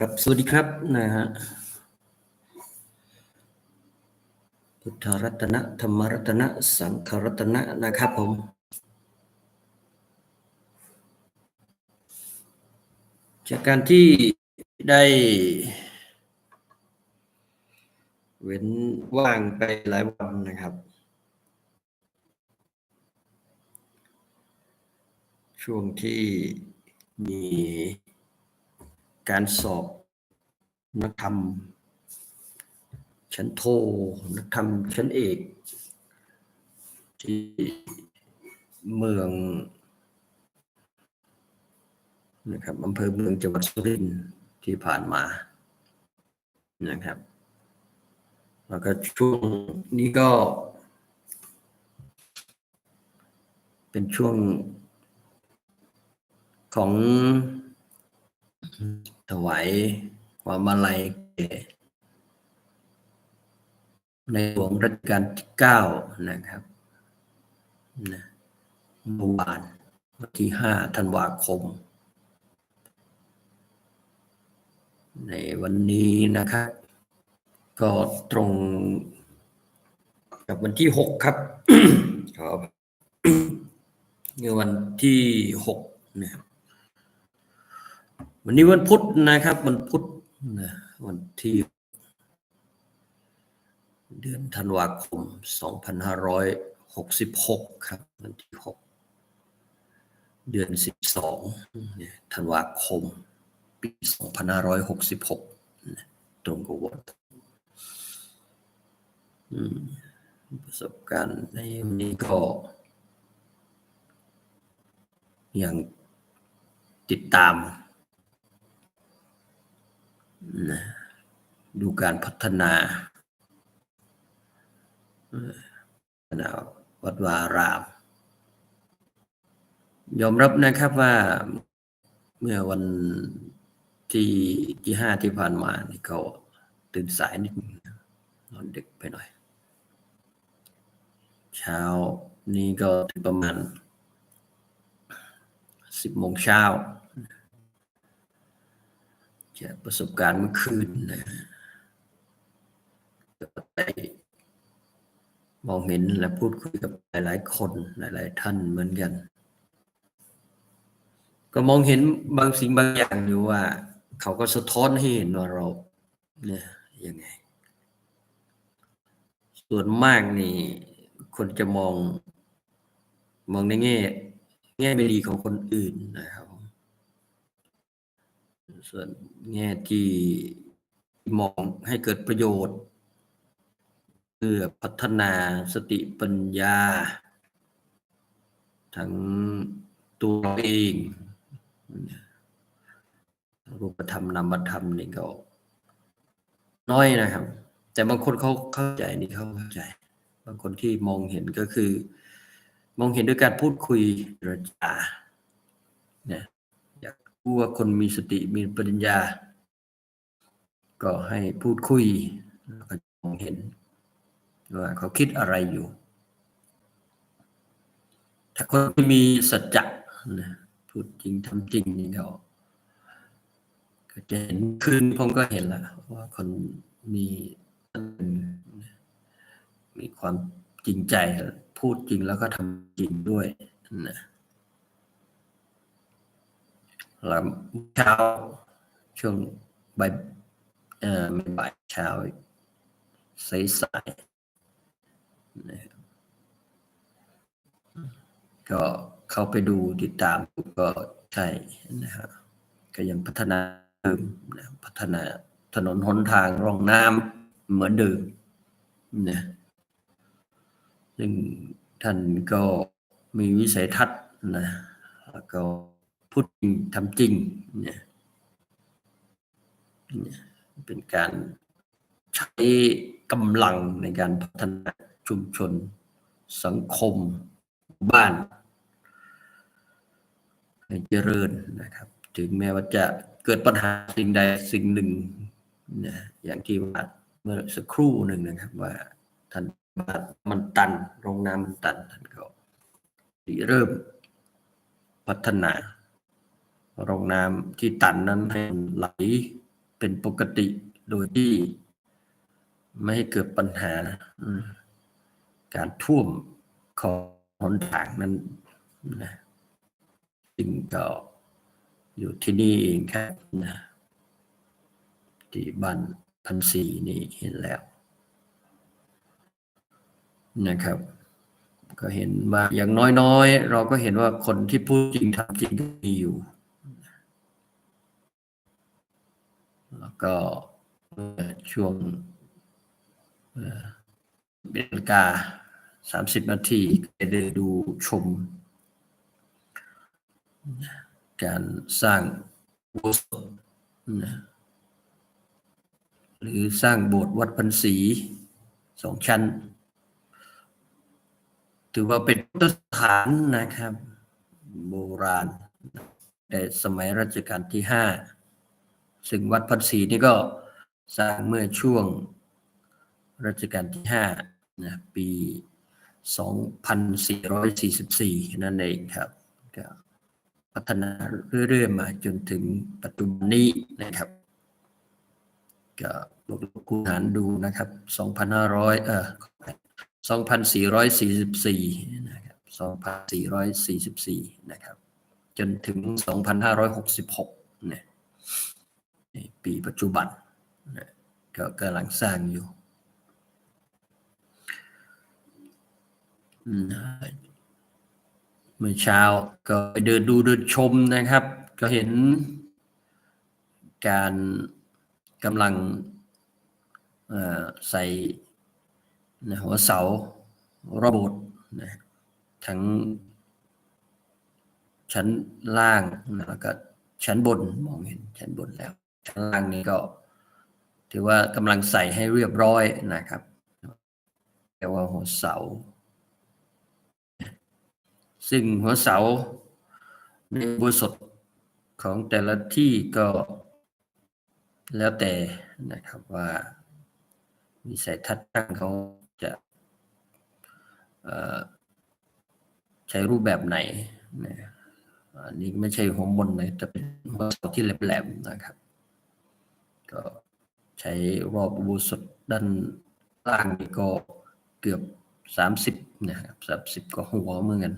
ครับสวัสดีครับนะฮะพุทธรัตนะธรรมรัตนะสังฆรัตนะนะครับผมจากการที่ได้ เว้นว่างไปหลายวันนะครับ ช่วงที่มี การสอบนักธรรม ชั้นโท นักธรรมชั้นเอก ที่เมืองนะครับอำเภอเมืองจังหวัดสุรินทร์ที่ผ่านมานะครับ แล้วก็ช่วงนี้ก็ เป็นช่วงของ ถวายความมาลัยแก่ในหลวงรัชกาลที่เก้านะครับนะเมื่อวานวันที่ห้าธันวาคม ในวันนี้นะครับ ก็ตรงกับวันที่หกครับครับเมื่อวันที่หกนะครับ วันนี้วันพุธนะครับวันพุธนะวันที่เดือนธันวาคม 2566 ครับ วันที่ 6 เดือน 12นี่ยธันวาคม ปี 2566นะตรงกับวันประสบการณ์ในวันนี้ก็ ยังติดตาม นะดูการพัฒนาพัฒนาวัดวาราม ยอมรับนะครับว่าเมื่อวันที่ที่ห้าที่ผ่านมานี่ก็ตื่นสายนิดนึงนะนอนดึกไปหน่อย เช้านี้ก็ถึงประมาณสิบโมงเช้า จากประสบการณ์เมื่อคืนนะได้มองเห็นและพูดคุยกับหลาย ๆ คนหลาย ๆ ท่านเหมือนกัน ก็มองเห็นบางสิ่งบางอย่างอยู่ว่า เขาก็สะท้อนให้เห็นว่าเราเนี่ยยังไง ส่วนมากนี่ คนจะมองมองในแง่แง่ไม่ดีของคนอื่นนะครับ ส่วนแง่ที่มองให้เกิดประโยชน์ เพื่อพัฒนาสติปัญญา ทั้งตัวเองรูปธรรมนามธรรมนี่ก็น้อยนะครับ แต่บางคนเขาเข้าใจนี่เขาเข้าใจ บางคนที่มองเห็นก็คือ มองเห็นด้วยการพูดคุยเจรจาเนี่ย อยากรู้ว่าคนมีสติมีปัญญา ก็ให้พูดคุยแล้วก็มองเห็น ว่าเขาคิดอะไรอยู่ ถ้าคนที่มีสัจจะนะพูดจริงทำจริงนี่เขาก็จะเห็นคืนผมก็เห็นแล้วว่าคนมีมีความจริงใจพูดจริงแล้วก็ทำจริงด้วยนะ แล้วเช้าช่วงบ่ายเอ่อไม่บ่ายเช้าสายสายนะครับก็เข้าไปดูติดตามก็ใช่นะครับก็ยังพัฒนาเดิมนะพัฒนาถนนหนทางร่องน้ำเหมือนเดิมนะซึ่งท่านก็มีวิสัยทัศน์นะแล้วก็ พูดจริงทำจริงเนี่ยเป็นการใช้กำลังในการพัฒนาชุมชน สังคมบ้านให้เจริญนะครับ ถึงแม้ว่าจะเกิดปัญหาสิ่งใดสิ่งหนึ่งนะอย่างที่ว่าเมื่อสักครู่หนึ่งนะครับ ว่าท่านมันตันโรงน้ำมันตันท่านก็เริ่มพัฒนา โรงน้ำที่ตันนั้นให้ไหลเป็นปกติโดยที่ ไม่ให้เกิดปัญหา การท่วมของหนทางนั้นนะซึ่งก็อยู่ที่นี่เองครับนะที่บ้านพันสีนี่เห็นแล้ว นะครับ ก็เห็นว่าอย่างน้อยๆ เราก็เห็นว่าคนที่พูดจริงทำจริงก็มีอยู่ แล้วก็ช่วงเอ่อเบลกาสามสิบนาทีได้ดูชม การสร้างโบสถ์หรือสร้างโบสถ์วัดพันศรีสองชั้น ถือว่าเป็นพุทธสถานนะครับ โบราณในสมัยรัชกาลที่ห้า ซึ่งวัดพันศรีนี่ก็สร้างเมื่อช่วงรัชกาลที่ห้านะปี 2444 นั่นเองครับก็พัฒนาเรื่อยๆมาจนถึงปัจจุบันนี้นะครับก็บกลบคูณหารดูนะครับ 2,500 เอ่อ2,444 นะครับ 2,444 นะครับ จนถึง 2,566 เนี่ย ในปีปัจจุบันก็กำลังสร้างอยู่เมื่อเช้าก็ไปเดินดูเดินชมนะครับ ก็เห็นการกำลังใส่นะหัวเสาระบบนะทั้งชั้นล่างนะแล้วก็ชั้นบนมองเห็นชั้นบนแล้ว ชั้นล่างนี้ก็ ถือว่ากำลังใส่ให้เรียบร้อยนะครับแต่ว่าหัวเสา ซึ่งหัวเสาในอุสถของแต่ละที่ก็แล้วแต่นะครับว่าวิสัยทัศน์ตั้งเขาจะใช้รูปแบบไหนนะอันนี้ไม่ใช่หัวมนเลยแต่เป็นหัวเสาที่แหลมๆนะครับ ก็ใช้รอบอุโบสถด้านล่างนี่ก็เกือบสามสิบนะครับสามสิบก็หัวเหมือนกัน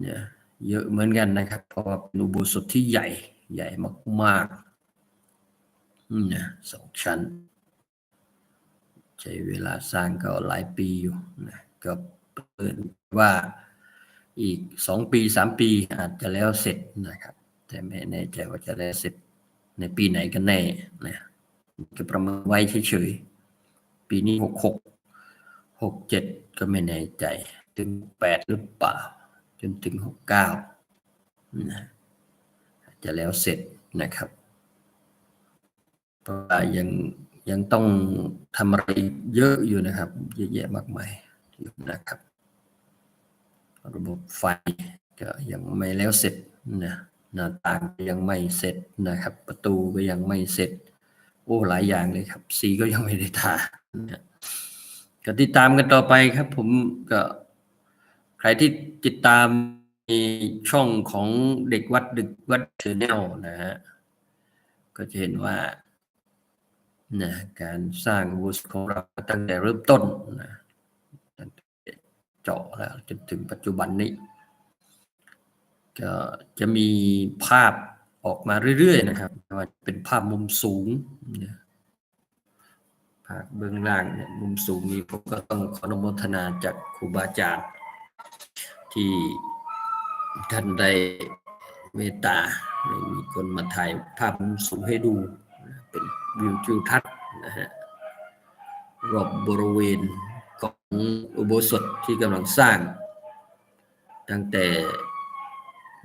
เนี่ยเยอะเหมือนกันนะครับ เพราะว่าเป็นอุโบสถที่ใหญ่ใหญ่มากๆอืมนะสองชั้น ใช้เวลาสร้างก็หลายปีอยู่นะก็เปิดว่าอีกสองปีสามปีอาจจะแล้วเสร็จนะครับ แต่ไม่แน่ใจว่าจะแล้วเสร็จ ในปีไหนกันแน่นะก็ประเมินไว้เฉยๆ ปีนี้หกหกหกเจ็ดก็ไม่แน่ใจ ถึงแปดหรือเปล่า จนถึงหกเก้านะจะแล้วเสร็จนะครับเพราะว่ายังยังต้องทำอะไรเยอะอยู่นะครับเยอะแยะมากมายอยู่นะครับ ระบบไฟก็ยังไม่แล้วเสร็จนะ หน้าต่างก็ยังไม่เสร็จนะครับ ประตูก็ยังไม่เสร็จ โอ้หลายอย่างเลยครับ สีก็ยังไม่ได้ทานะก็ติดตามกันต่อไปครับ ผมก็ใครที่ติดตามช่องของเด็กวัดดึกวัดเชแนลนะฮะก็จะเห็นว่านะการสร้างวุฒิของเราตั้งแต่เริ่มต้นนะเจาะแล้วจนถึงปัจจุบันนี้ ก็จะมีภาพออกมาเรื่อยๆนะครับว่าเป็นภาพมุมสูงนะภาพเบื้องล่างเนี่ยมุมสูงนี้ผมก็ต้องขออนุโมทนาจากครูบาอาจารย์ที่ท่านได้เมตตาให้มีคนมาถ่ายภาพมุมสูงให้ดู เป็นวิวทิวทัศน์นะฮะรอบบริเวณของอุโบสถที่กำลังสร้าง ตั้งแต่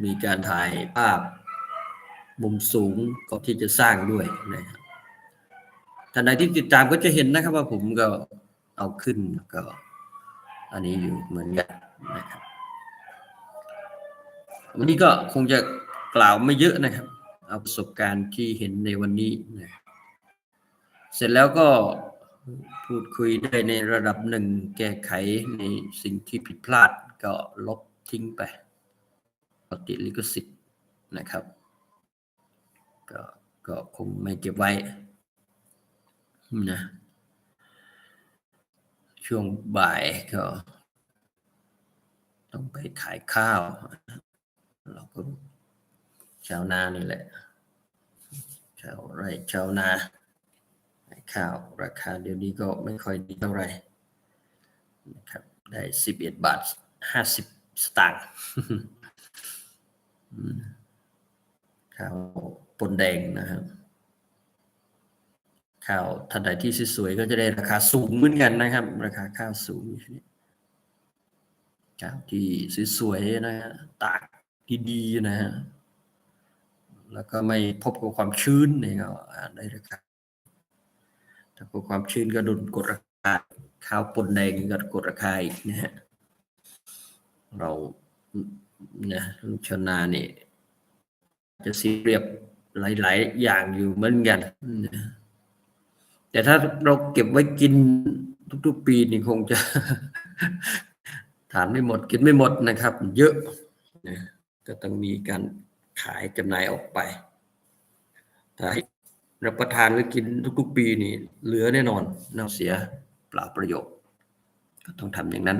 มีการถ่ายภาพมุมสูงก่อนที่จะสร้างด้วยนะครับท่านใดที่ติดตามก็จะเห็นนะครับว่าผมก็เอาขึ้นก็ อันนี้อยู่เหมือนกันนะครับ วันนี้ก็คงจะกล่าวไม่เยอะนะครับ เอาประสบการณ์ที่เห็นในวันนี้นะเสร็จแล้วก็พูดคุยได้ในระดับหนึ่งแก้ไขในสิ่งที่ผิดพลาดก็ลบทิ้งไป ปฏิลิขสิทธิ์นะครับ ก็ก็คงไม่เก็บไว้นะช่วงบ่ายก็ ต้องไปขายข้าว เราก็ชาวนานี่แหละ ชาวไร่ชาวนาข้าวราคาเดี๋ยวนี้ก็ไม่ค่อยดีเท่าไหร่นะครับได้สิบเอ็ดบาทห้าสิบสตางค์ ข้าวปนแดงนะครับข้าวท่านใดที่สวยๆก็จะได้ราคาสูงเหมือนกันนะครับ ราคาข้าวสูงนี้ข้าวที่สวยๆนะฮะตากดีๆนะฮะแล้วก็ไม่พบกับความชื้นนี่ก็ได้ราคาถ้าพบความชื้นก็โดนกดราคาข้าวปนแดงก็กดราคาอีกนะฮะเรา นี่ยลูกชาวนานี่จะเสียเปรียบหลาย ๆ อย่างอยู่เหมือนกันนะแต่ถ้าเราเก็บไว้กินทุก ๆ ปีนี่คงจะทานไม่หมดกินไม่หมดนะครับ เยอะนะก็ต้องมีการขายจำหน่ายออกไปถ้ารับประทานไว้กินทุก ๆ ปีนี่ เหลือแน่นอนน่าเสียเปล่าประโยชน์ก็ต้องทำอย่างนั้น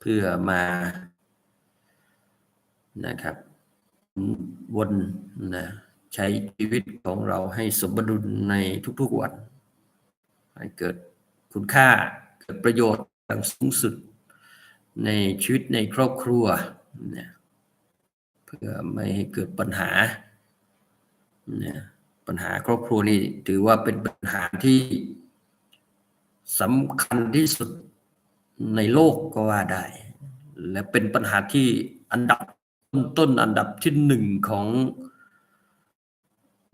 เพื่อมา นะครับ วนนะใช้ชีวิตของเราให้สมดุลในทุกๆวัน ให้เกิดคุณค่าเกิดประโยชน์อย่างสูงสุดในชีวิตในครอบครัวเนี่ยเพื่อไม่ให้เกิดปัญหานี่ยปัญหาครอบครัวนี่ถือว่าเป็นปัญหาที่สำคัญที่สุดในโลกก็ว่าได้ และเป็นปัญหาที่อันดับ ต้นอันดับที่หนึ่งของ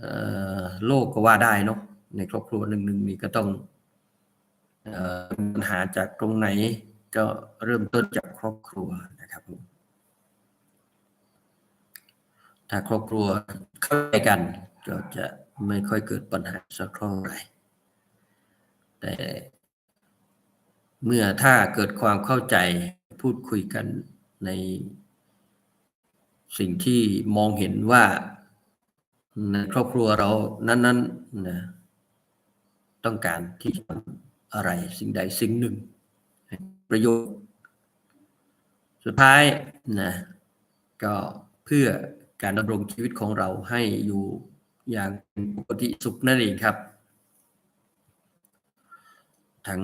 ออโลกก็ว่าได้เนาะในครอบครัวหนึ่งหนึ่งนี่ก็ต้องปัญหาจากตรงไหนก็เริ่มต้นจากครอบครัวนะครับถ้าครอบครัวเข้าใจกันก็จะไม่ค่อยเกิดปัญหาสักเท่าไหร่แต่เมื่อถ้าเกิดความเข้าใจพูดคุยกันใน สิ่งที่มองเห็นว่าในครอบครัวเรานั้นๆนะต้องการที่จะทำอะไรสิ่งใดสิ่งหนึ่ง ประโยชน์ สุดท้ายนะก็เพื่อการดำรงชีวิตของเราให้อยู่อย่างเป็นปกติสุขนั่นเองครับ ทั้ง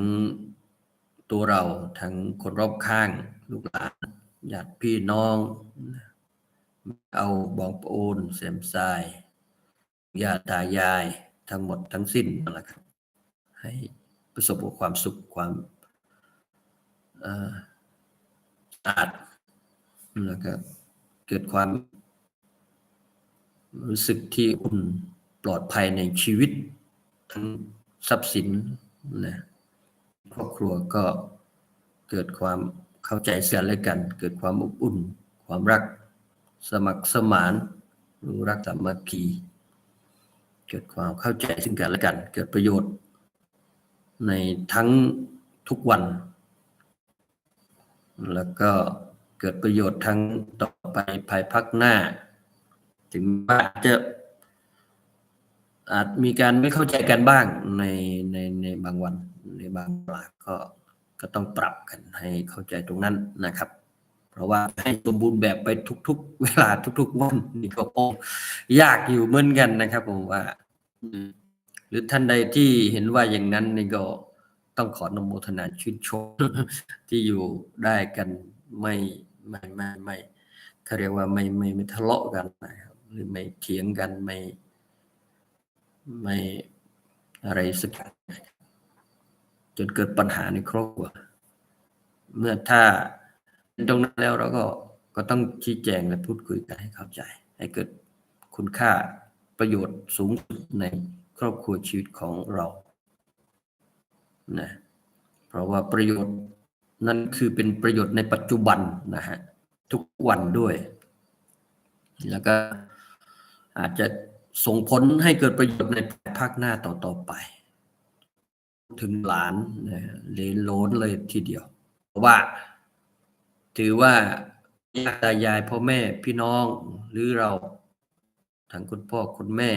ตัวเราทั้งคนรอบข้าง ลูกหลานญาติพี่น้องนะ เอาบองโอนเสมทรายญาตายายทั้งหมดทั้งสิ้นนั่นแหละครับให้ประสบกับความสุขความเอ่อสะอาดแล้วก็เกิดความ รู้สึกที่อุ่นปลอดภัยในชีวิต ทั้งทรัพย์สินนะครอบครัวก็เกิดความเข้าใจเสียและกัน เกิดความอบอุ่น ความรัก สมัครสมาน รู้รักสามัคคีเกิดความเข้าใจซึ่งกันและกัน เกิดประโยชน์ ในทั้งทุกวัน แล้วก็เกิดประโยชน์ทั้งต่อไปภายภาคหน้า ถึงว่าจะอาจมีการไม่เข้าใจกันบ้างในในในบางวันในบางเวลาก็ก็ต้องปรับกันให้เข้าใจตรงนั้นนะครับ ราะว่าให้สมบูรณ์แบบไปทุก ๆ เวลาทุก ๆ วันนี่ก็คงยากอยู่เหมือนกันนะครับผมว่าหรือท่านใดที่เห็นว่าอย่างนั้นนี่ก็ต้องขออนโมทนาชื่นชมที่อยู่ได้กันไม่ไม่ไม่ไม่เขาเรียกว่าไม่ไม่ไม่ทะเลาะกันนะครับ หรือไม่เถียงกันไม่ ไม่อะไรสักอย่างจนเกิดปัญหาในครอบครัวเมื่อถ้า ตรงนั้นแล้วเราก็ก็ต้องชี้แจงและพูดคุยกันให้เข้าใจ ให้เกิดคุณค่าประโยชน์สูงสุดในครอบครัวชีวิตของเรานะเพราะว่าประโยชน์นั้นคือเป็นประโยชน์ในปัจจุบันนะฮะทุกวันด้วย แล้วก็อาจจะส่งผลให้เกิดประโยชน์ในภาคหน้าต่อๆไป ถึงหลานนะเลนโลนเลยทีเดียว เพราะว่า ถือว่าญาติตายายพ่อแม่พี่น้องหรือเราทั้งคุณพ่อคุณแม่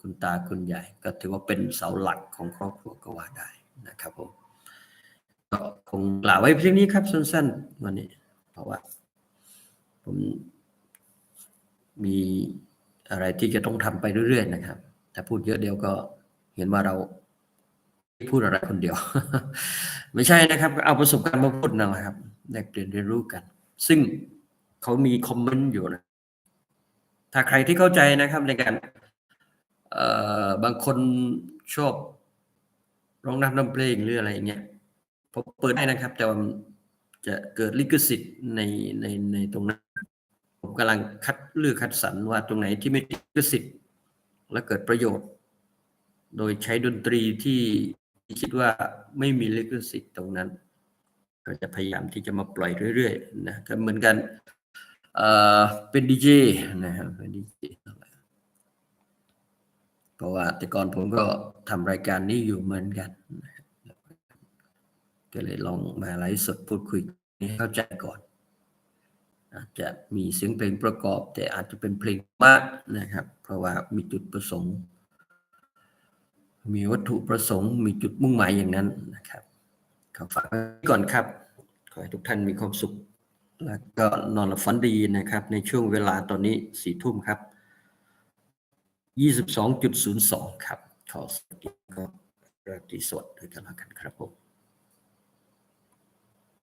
คุณตาคุณยายก็ถือว่าเป็นเสาหลักของครอบครัวก็ว่าได้นะครับผมก็คงกล่าวไว้เพียงนี้ครับสั้นๆวันนี้ เพราะว่า ผมมีอะไรที่จะต้องทำไปเรื่อยๆนะครับ ถ้าพูดเยอะเดียวก็เห็นว่าเราพูดอะไรคนเดียว ไม่ใช่นะครับ เอาประสบการณ์มาพูดนะครับ แลกเปลี่ยนเรียนรู้กัน ซึ่งเขามีคอมเมนต์อยู่นะ ถ้าใครที่เข้าใจนะครับในการบางคนชอบร้องนำนำเพลงหรืออะไรอย่างเงี้ยผมเปิดได้นะครับ แต่ว่าจะเกิดลิขสิทธิ์ในในในตรงนั้น ผมกำลังคัดเลือกคัดสรรว่าตรงไหนที่ไม่ลิขสิทธิ์ และเกิดประโยชน์ โดยใช้ดนตรีที่คิดว่าไม่มีลิขสิทธิ์ตรงนั้น็จะพยายามที่จะมาปล่อยเรื่อยๆนะก็เหมือนกันเอ่อเป็นดีเจนะครับเป็นดีเจเพราะว่าแต่ก่อนผมก็ทำรายการนี้อยู่เหมือนกัน ก็เลยลองมาไลฟ์สดพูดคุยให้เข้าใจก่อน อาจจะมีเสียงเพลงประกอบ แต่อาจจะเป็นเพลงมากนะครับ เพราะว่ามีจุดประสงค์ มีวัตถุประสงค์ มีจุดมุ่งหมายอย่างนั้นนะครับ ขอฝากก่อนครับ ขอให้ทุกท่านมีความสุข แล้วก็นอนหลับฝันดีนะครับ ในช่วงเวลาตอนนี้สี่ทุ่มครับยี่สิบสองจุดศูนย์สองครับ ขอสวัสดีครับราตรีสวัสดิ์ด้วยกันแล้วกันครับผม